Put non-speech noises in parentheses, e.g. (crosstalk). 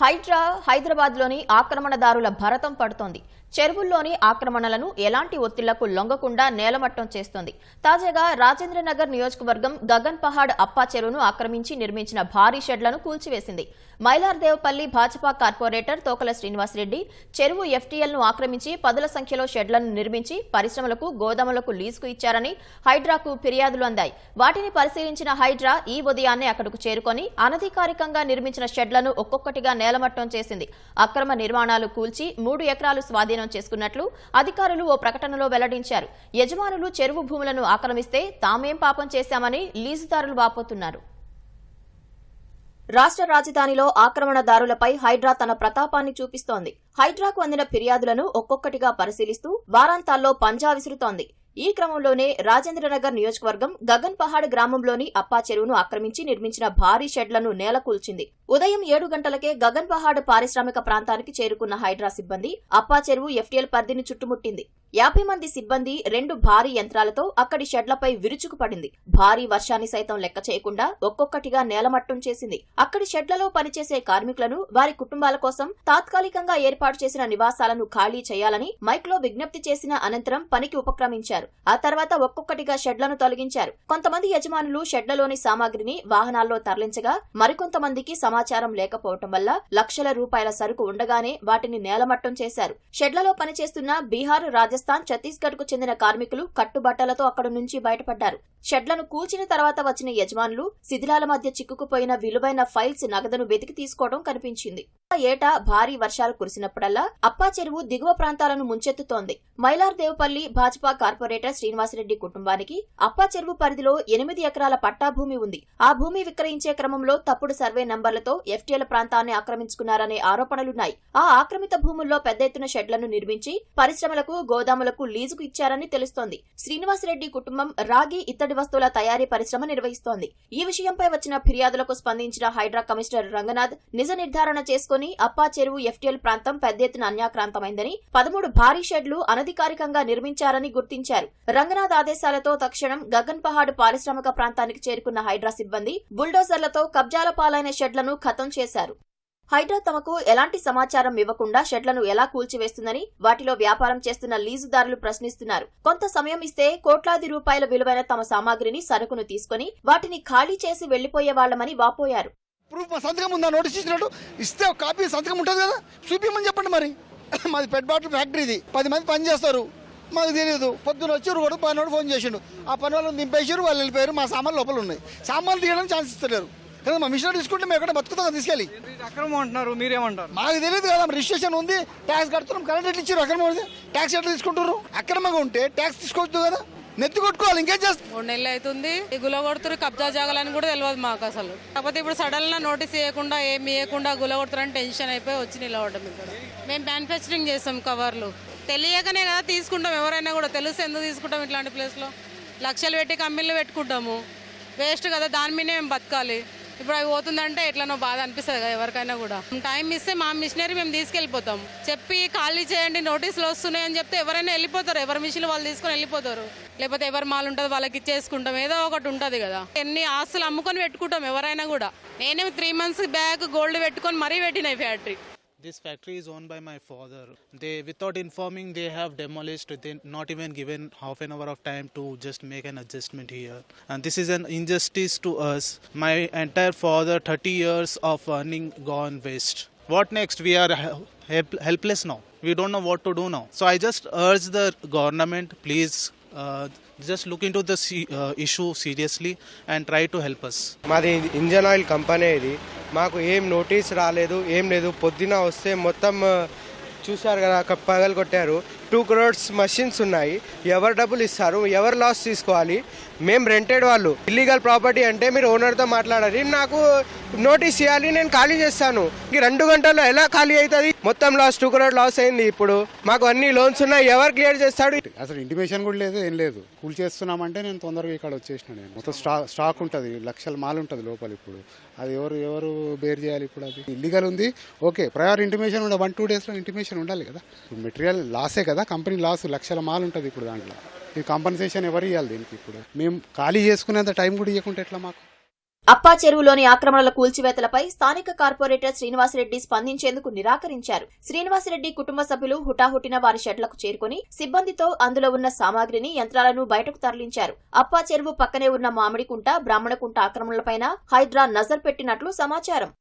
హైడ్రా హైదరాబాద్లోని ఆక్రమణదారుల భరతం పడుతోంది. చెరువుల్లోని ఆక్రమణలను ఎలాంటి ఒత్తిళ్ళకు లొంగకుండా నేలమట్టం చేస్తోంది. తాజాగా రాజేంద్రనగర్ నియోజకవర్గం గగన్ పహాడ్ అప్పా చెరువును ఆక్రమించి నిర్మించిన భారీ షెడ్లను కూల్చివేసింది. మైలార్దేవపల్లి భాజపా కార్పొరేటర్ తోకల శ్రీనివాసరెడ్డి చెరువు ఎఫ్టీఎల్ను ఆక్రమించి పదుల సంఖ్యలో షెడ్లను నిర్మించి పరిశ్రమలకు గోదాములకు లీజుకు ఇచ్చారని హైడ్రాకు ఫిర్యాదులు అందాయి. వాటిని పరిశీలించిన హైడ్రా ఈ ఉదయాన్నే అక్కడకు చేరుకొని అనధికారికంగా నిర్మించిన షెడ్లను ఒక్కొక్కటిగా నేలమట్టం చేసింది. అక్రమ నిర్మాణాలు కూల్చి మూడు ఎకరాలు స్వాధీనం చేసుకున్నట్లు అధికారులు ఓ ప్రకటనలో వెల్లడించారు. యజమానులు చెరువు భూములను ఆక్రమిస్తే తామేం పాపం చేశామని లీజుదారులు వాపోతున్నారు. రాష్ట్ర రాజధానిలో ఆక్రమణదారులపై హైడ్రా తన ప్రతాపాన్ని చూపిస్తోంది. హైడ్రాకు అందిన ఫిర్యాదులను ఒక్కొక్కటిగా పరిశీలిస్తూ వారాంతాల్లో పంజా విసురుతోంది. ఈ క్రమంలోనే రాజేంద్రనగర్ నియోజకవర్గం గగన్ పహాడ్ గ్రామంలోని అప్పా చెరువును ఆక్రమించి నిర్మించిన భారీ షెడ్లను నేలకూల్చింది. ఉదయం ఏడు గంటలకే గగన్ పహాడ్ పారిశ్రామిక ప్రాంతానికి చేరుకున్న హైడ్రా సిబ్బంది అప్పా చెరువు ఎఫ్టీఎల్ పరిధిని చుట్టుముట్టింది. యాభై మంది సిబ్బంది రెండు భారీ యంత్రాలతో అక్కడి షెడ్లపై విరుచుకుపడింది. భారీ వర్షాన్ని సైతం లెక్క చేయకుండా ఒక్కొక్కటిగా నేలమట్టం చేసింది. అక్కడి షెడ్లలో పనిచేసే కార్మికులను వారి కుటుంబాల కోసం తాత్కాలికంగా ఏర్పాటు చేసిన నివాసాలను ఖాళీ చేయాలని మైక్లో విజ్ఞప్తి చేసిన అనంతరం పనికి ఉపక్రమించారు. ఆ తర్వాత ఒక్కొక్కటిగా షెడ్లను తొలగించారు. కొంతమంది యజమానులు షెడ్లలోని సామాగ్రిని వాహనాల్లో తరలించగా మరికొంతమందికి సమాచారం లేకపోవటం వల్ల లక్షల రూపాయల సరుకు ఉండగానే వాటిని నేలమట్టం చేశారు. షెడ్లలో పనిచేస్తున్న బీహార్ రాజస్థాన్ ఛత్తీస్గఢ్కు చెందిన కార్మికులు కట్టుబట్టలతో అక్కడి నుంచి బయటపడ్డారు. షెడ్లను కూల్చిన తర్వాత వచ్చిన యజమానులు శిథిలాల మధ్య చిక్కుకుపోయిన విలువైన ఫైల్స్ నగదును వెతికి తీసుకోవడం కనిపించింది. ఏటా భారీ వర్షాలు కురిసినప్పుడల్లా అప్పా చెరువు దిగువ ప్రాంతాలను ముంచెత్తుతోంది. మైలార్ దేవపల్లి భాజపా కార్పొరేటర్ శ్రీనివాసరెడ్డి కుటుంబానికి అప్పా చెరువు పరిధిలో ఎనిమిది ఎకరాల పట్టా భూమి ఉంది. ఆ భూమి విక్రయించే క్రమంలో తప్పుడు సర్వే నంబర్లతో ఎఫ్టీఎల్ ప్రాంతాన్ని ఆక్రమించుకున్నారనే ఆరోపణలున్నాయి. ఆ ఆక్రమిత భూముల్లో పెద్ద ఎత్తున షెడ్లను నిర్మించి పరిశ్రమలకు గోదాములకు లీజుకు ఇచ్చారని తెలుస్తోంది. శ్రీనివాసరెడ్డి కుటుంబం రాగి ఇత్తడి వస్తువుల తయారీ పరిశ్రమ నిర్వహిస్తోంది. ఈ విషయంపై వచ్చిన ఫిర్యాదులకు స్పందించిన హైడ్రా కమిషనర్ రంగనాథ్ నిజ నిర్ధారణ చేసుకుని అప్పా చెరువు ఎఫ్టీఎల్ ప్రాంతం పెద్ద ఎత్తున అన్యాక్రాంతమైందని పదమూడు భారీ షెడ్లు అనధికారికంగా నిర్మించారని గుర్తించారు. రంగనాథ్ ఆదేశాలతో తక్షణం గగన్ పహాడ్ పారిశ్రామిక ప్రాంతానికి చేరుకున్న హైడ్రా సిబ్బంది బుల్డోజర్లతో కబ్జాల పాలైన షెడ్లను ఖతం చేశారు. హైడ్రా తమకు ఎలాంటి సమాచారం ఇవ్వకుండా షెడ్లను ఎలా కూల్చివేస్తుందని వాటిలో వ్యాపారం చేస్తున్న లీజుదారులు ప్రశ్నిస్తున్నారు. కొంత సమయం ఇస్తే కోట్లాది రూపాయల విలువైన తమ సామాగ్రిని సరుకును తీసుకుని వాటిని ఖాళీ చేసి వెళ్ళిపోయేవాళ్ళమని వాపోయారు. ప్రూఫ్ సంతకం ఉందా? నోటీస్ ఇచ్చినట్టు ఇస్తే కాపీ సంతకం ఉంటుంది కదా? చూపించమని చెప్పండి మరి. (laughs) మాది పెట్ బాటిల్ ఫ్యాక్టరీ ఇది. పది మంది పని చేస్తారు. మాకు తెలియదు. పొద్దున వచ్చి కూడా పని ఫోన్ చేసిండు. ఆ పని వాళ్ళని దింపేసారు వాళ్ళు వెళ్ళిపోయారు. మా సామాన్లు లోపల ఉన్నాయి. సామాన్లు తీయడానికి ఛాన్స్ ఇస్తలేరు. కదా మా మిషన్ తీసుకుంటే మేము ఎక్కడ బతుకుతాం తీసుకెళ్ళి. అక్రమం అంటున్నారు? మీరేమంటారు? మాకు తెలియదు కదా రిజిస్ట్రేషన్ ఉంది ట్యాక్స్ కడుతున్నాం కరెంట్ ఎట్లా ఇచ్చారు అక్రమం ఉంది. ట్యాక్స్ ఎట్లా తీసుకుంటారు అక్రమంగా ఉంటే ట్యాక్స్ తీసుకోవద్దు కదా. నెత్తి కొట్టుకోవాలి ఇంకేం చేస్తాం? మూడు నెలలు అవుతుంది. ఈ గులగొడుతురు కబ్జా జాగాలని కూడా తెలియదు మాకు అసలు. కాకపోతే ఇప్పుడు సడన్గా నోటీస్ ఇవ్వకుండా ఏమి ఇవ్వకుండా గులగొడుతారని టెన్షన్ అయిపోయి వచ్చి నిలబడ్డాం ఇక్కడ మేము మ్యానుఫ్యాక్చరింగ్ చేస్తాం కవర్లు తెలియకనే కదా తీసుకుంటాం ఎవరైనా కూడా. తెలిసి ఎందుకు తీసుకుంటాం ఇట్లాంటి ప్లేస్లో లక్షలు పెట్టి కంపెనీలు పెట్టుకుంటాము. వేస్ట్ కదా దాని మీదే మేము బతకాలి. ఇప్పుడు అవి పోతుందంటే ఎట్లనో బాధ అనిపిస్తుంది కదా ఎవరికైనా కూడా. టైం ఇస్తే మా మిషనరీ మేము తీసుకెళ్ళిపోతాం. చెప్పి ఖాళీ చేయండి నోటీసులు వస్తున్నాయని చెప్తే ఎవరైనా వెళ్ళిపోతారు. ఎవరి మిషన్ వాళ్ళు తీసుకొని వెళ్ళిపోతారు. లేకపోతే ఎవరి మాల్ ఉంటుంది వాళ్ళకి ఇచ్చేసుకుంటాం. ఏదో ఒకటి ఉంటుంది కదా. ఎన్ని ఆస్తులు అమ్ముకొని పెట్టుకుంటాం ఎవరైనా కూడా. నేనే త్రీ మంత్స్ బ్యాగ్ గోల్డ్ పెట్టుకొని మరీ పెట్టినాయి factory. This factory is owned by my father. They, without informing, they have demolished. They not even given half an hour of time to just make an adjustment here. And this is an injustice to us. My entire father, 30 years of earning gone waste. What next? We are help- helpless now. We don't know what to do now. So I just urge the government, please. Just look in to this issue seriously and try to help us మాది engine oil company ఇది. మాకు ఏం notice రాలేదు ఏం లేదు. పొద్దున వస్తే మొత్తం uh, చూశారు కదా పగలు కొట్టారు టూ క్రోడ్స్ మషిన్స్ ఉన్నాయి. ఎవరు డబ్బులు ఇస్తారు? ఎవరు లాస్ తీసుకోవాలి? మేము రెంటెడ్ వాళ్ళు. ఇల్లీగల్ ప్రాపర్టీ అంటే మీరు ఓనర్తో మాట్లాడాలి నాకు నోటీస్ ఇవ్వాలి నేను ఖాళీ చేస్తాను. ఈ రెండు గంటల్లో ఎలా ఖాళీ అవుతుంది? మొత్తం లాస్ టూ క్రోడ్ లాస్ అయింది ఇప్పుడు. మాకు అన్ని లోన్స్ ఉన్నాయి. ఎవరు క్లియర్ చేస్తాడు? అసలు ఇంటిమేషన్ కూడా లేదు ఏం లేదు. కూల్ చేస్తున్నామంటే నేను తొందరగా ఇక్కడ వచ్చేసిన నేను. మొత్తం స్టాక్ స్టాక్ ఉంటుంది. లక్షల మాల్ ఉంటుంది లోపల ఇప్పుడు. అది ఎవరు ఎవరు బేర్ చేయాలి ఇప్పుడు అది? ఇల్లీగల్ ఉంది. ఓకే ప్రయర్ ఇంటిమేషన్ ఉండాలి వన్ టూ డేస్లో ఇంటిమేషన్ ఉండాలి కదా. మెటీరియల్ లాసే కదా. కదా కంపెనీ లాస్ లక్షల మాల్ ఉంటుంది ఇప్పుడు దాంట్లో. ఈ కాంపన్సేషన్ ఎవరు ఇవ్వాలి దీనికి ఇప్పుడు? మేము ఖాళీ చేసుకునేంత టైం కూడా ఇవ్వకుంటే ఎట్లా మాకు? అప్పా చెరువులోని ఆక్రమణల కూల్చివేతలపై స్థానిక కార్పొరేటర్ శ్రీనివాసరెడ్డి స్పందించేందుకు నిరాకరించారు. శ్రీనివాసరెడ్డి కుటుంబ సభ్యులు హుటాహుటిన వారి షెడ్లకు చేరుకుని సిబ్బందితో అందులో ఉన్న సామాగ్రిని యంత్రాలను బయటకు తరలించారు. అప్పా చెరువు పక్కనే ఉన్న మామిడికుంట బ్రాహ్మణకుంట ఆక్రమణలపైన హైడ్రా నజర్ పెట్టినట్లు సమాచారం.